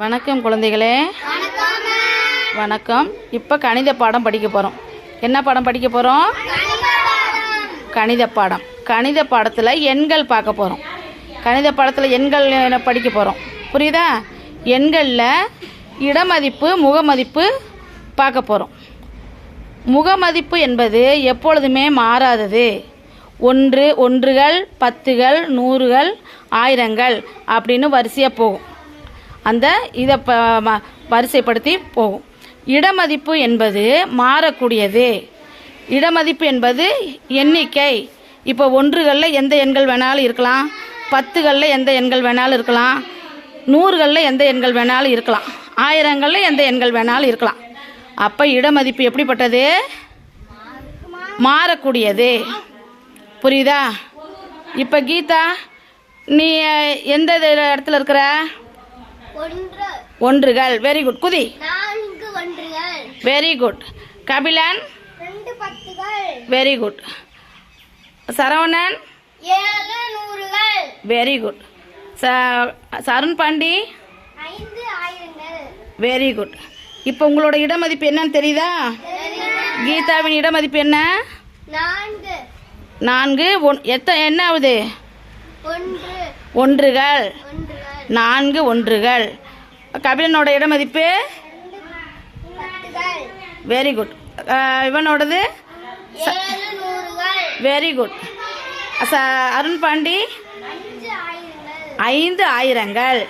வணக்கம் குழந்தைகளே. வணக்கம். இப்போ கணித பாடம் படிக்க போகிறோம் என்ன பாடம் படிக்க போகிறோம் கணித பாடம். கணித பாடத்தில் எண்கள் பார்க்க போகிறோம் கணித பாடத்தில் எண்கள் படிக்க போகிறோம் புரியுதா? எண்களில் இடமதிப்பு முகமதிப்பு பார்க்க போகிறோம் முகமதிப்பு என்பது எப்பொழுதுமே மாறாதது. ஒன்று ஒன்றுகள் பத்துகள் நூறுகள் ஆயிரங்கள் அப்படின்னு வரிசையாக போகும். அந்த இதை ப வரிசைப்படுத்தி போகும். இடமதிப்பு என்பது மாறக்கூடியது. இடமதிப்பு என்பது எண்ணிக்கை. இப்போ ஒன்றுகளில் எந்த எண்கள் வேணாலும் இருக்கலாம். பத்துகளில் எந்த எண்கள் வேணாலும் இருக்கலாம். நூறுகளில் எந்த எண்கள் வேணாலும் இருக்கலாம். ஆயிரங்களில் எந்த எண்கள் வேணாலும் இருக்கலாம். அப்போ இடமதிப்பு எப்படிப்பட்டது? மாறக்கூடியது. புரியுதா? இப்போ கீதா நீ எந்த இடத்துல இருக்கிற? ஒன்றுகள். வெரி குட் குதி. Very good Kabilan. Very good Saravanan. Very good Sarun Pandi. Very good இப்போ உங்களோட இடமதிப்பு என்னன்னு தெரியுதா? கீதாவின் இடமதிப்பு என்ன? நான்கு. ஒன் எத்த என்ன ஆகுது? ஒன்று. ஒன்றுகள். ஒன்றுகள் நான்கு ஒன்றுகள். கபிலனோட இடமதிப்பு? வெரி குட் இவனோடது? வெரி குட் ச அருண் பாண்டி? ஐந்து ஆயிரங்கள்.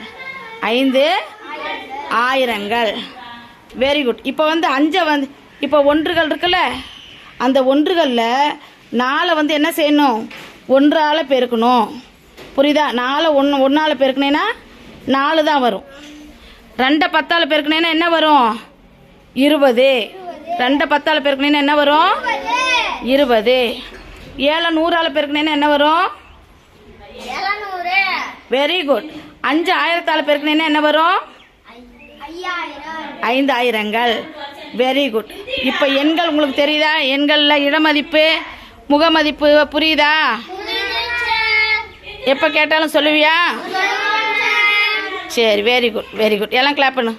ஐந்து ஆயிரங்கள். வெரி குட் இப்போ வந்து அஞ்சை வந்து இப்போ ஒன்றுகள் இருக்குல்ல? அந்த ஒன்றுகளில் நாலை வந்து என்ன செய்யணும்? ஒன்றால் பெருக்கணும். புரியுதா? நாலை ஒன்று ஒன்றால் பெருக்கினேன்னா நாலு தான் வரும். ரெண்டை பத்தால் பெருக்கினேன்னா என்ன வரும்? இருபது. ரெண்டை பத்தால் பெருக்கினேன்னா என்ன வரும்? இருபது. ஏழை நூறால் பெருக்கினேன்னா என்ன வரும்? வெரி குட் அஞ்சு ஆயிரத்தால் பெருக்கினேன்னா என்ன வரும்? ஐயாயிரம் ஐந்து ஆயிரங்கள் வெரி குட் இப்போ எண்கள் உங்களுக்கு தெரியுதா? எண்களில் இடமதிப்பு முகமதிப்பு புரியுதா? எப்போ கேட்டாலும் சொல்லுவியா? சரி வெரி குட் வெரி குட் எல்லாம் கிளாப் பண்ணு.